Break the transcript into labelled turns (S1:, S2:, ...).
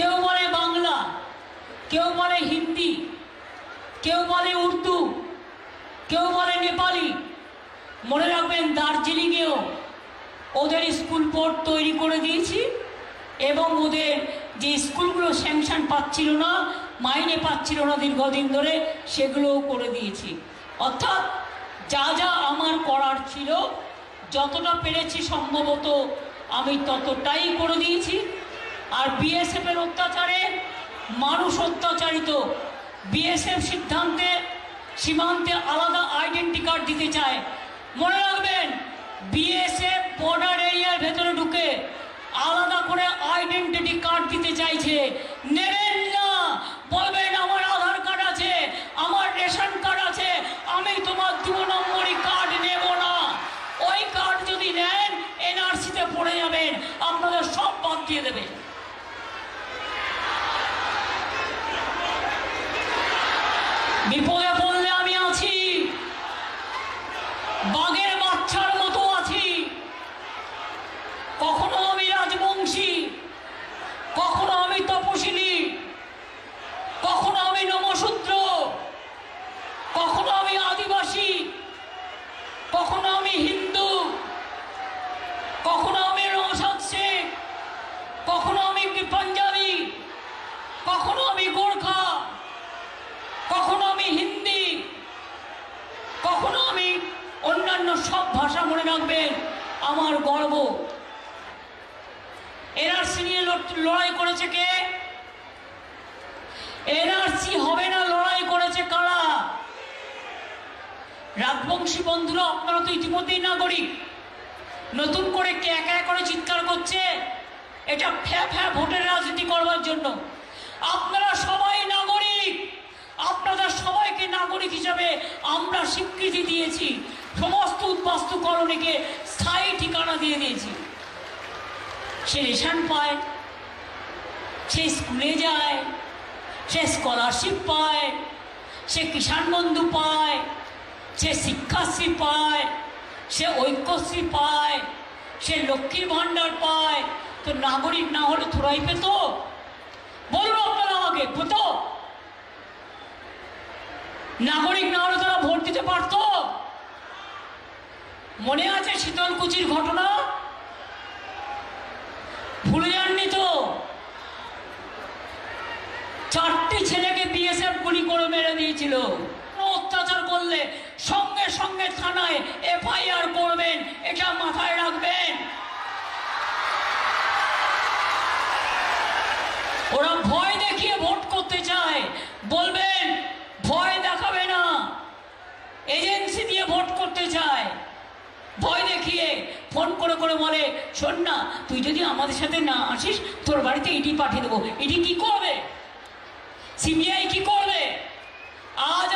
S1: কেউ বলে বাংলা, কেউ বলে হিন্দি, কেউ বলে উর্দু, কেউ বলে নেপালি। মনে রাখবেন দার্জিলিংয়েও ওদের স্কুল বোর্ড তৈরি করে দিয়েছি এবং ওদের যে স্কুলগুলো স্যাংশন পাচ্ছিল না, মাইনে পাচ্ছিল না দীর্ঘদিন ধরে, সেগুলোও করে দিয়েছি। অর্থাৎ যা যা আমার করার ছিল, যতটা পেরেছি সম্ভবত আমি ততটাই করে দিয়েছি। আর বিএসএফের অত্যাচারে মানুষ অত্যাচারিত। বিএসএফ সিদ্ধান্তে, সীমান্তে আলাদা আইডেন্টি কার্ড দিতে চায়। মনে রাখবেন, বিএসএফ বর্ডার এরিয়ার ভেতরে ঢুকে আলাদা করে আইডেন্টিটি কার্ড দিতে চাইছে। নেবেন না! বলবেন, আমার আধার কার্ড আছে, আমার রেশন কার্ড আছে, আমি তোমার দু নম্বরই কার্ড নেব না। ওই কার্ড যদি নেন, এনআরসিতে পড়ে যাবেন, আপনাদের সব বাদ দিয়ে দেবে। বিপদে পড়লে আমি আছি। বাঘের বাচ্চার মতো আছি কখনো আমি রাজবংশী কখনো আমি তপশিলি কখনো আমি নমশূদ্র কখনো আমি আদিবাসী কখনো আমি হিন্দু কখনো আমি নৌসাদ শেখ কখনো আমি পাঞ্জাবি কখনো আমি গোর্খা কখনো আমি হিন্দি কখনো আমি অন্যান্য সব ভাষা মনে রাখবেন আমার গর্ব। এনআরসি নিয়ে লড়াই করেছে কে? এনআরসি হবে না, লড়াই করেছে কারা? রাজবংশী বন্ধুরা, আপনারা তো ইতিমধ্যেই নাগরিক। নতুন করে কে একা করে চিৎকার করছে, এটা ফ্যা ফ্যা ভোটের রাজনীতি করবার জন্য। আপনারা সবাই নাগরিক আপনাদের সবাইকে নাগরিক হিসাবে আমরা স্বীকৃতি দিয়েছি। সমস্ত উদ্বাস্তু কলোনিকে স্থায়ী ঠিকানা দিয়ে দিয়েছি। সে রেশন পায়, সে স্কুলে যায়, সে স্কলারশিপ পায়, সে কিষাণ বন্ধু পায়, সে শিক্ষাশ্রী পায়, সে ঐক্যশ্রী পায়, সে লক্ষ্মীর ভাণ্ডার পায়। তো নাগরিক না হলে থোড়াই পেত? বলুন আপনারা আমাকে, পেত? নাগরিক না হলে তারা ভোট দিতে পারত? মনে আছে শীতলকুচির ঘটনা? ভুলে যাননি তো? চারটি ছেলেকে বিএসএফ গুলি করে মেরে দিয়েছিল। অত্যাচার করলে সঙ্গে সঙ্গে থানায় এফআইআর করবেন, এটা মাথায় রাখবেন। ওরা ভয় দেখিয়ে ভোট করতে চায়। বলবেন, ভয় দেখাবে না। এজেন্সি দিয়ে ভোট করতে চায়। ফোন করে করে বলে, শোন না, তুই যদি আমাদের সাথে না আসিস, তোর বাড়িতে ইডি পাঠিয়ে দেবো। ইডি কি করবে? সিবিআই কি করবে? আজ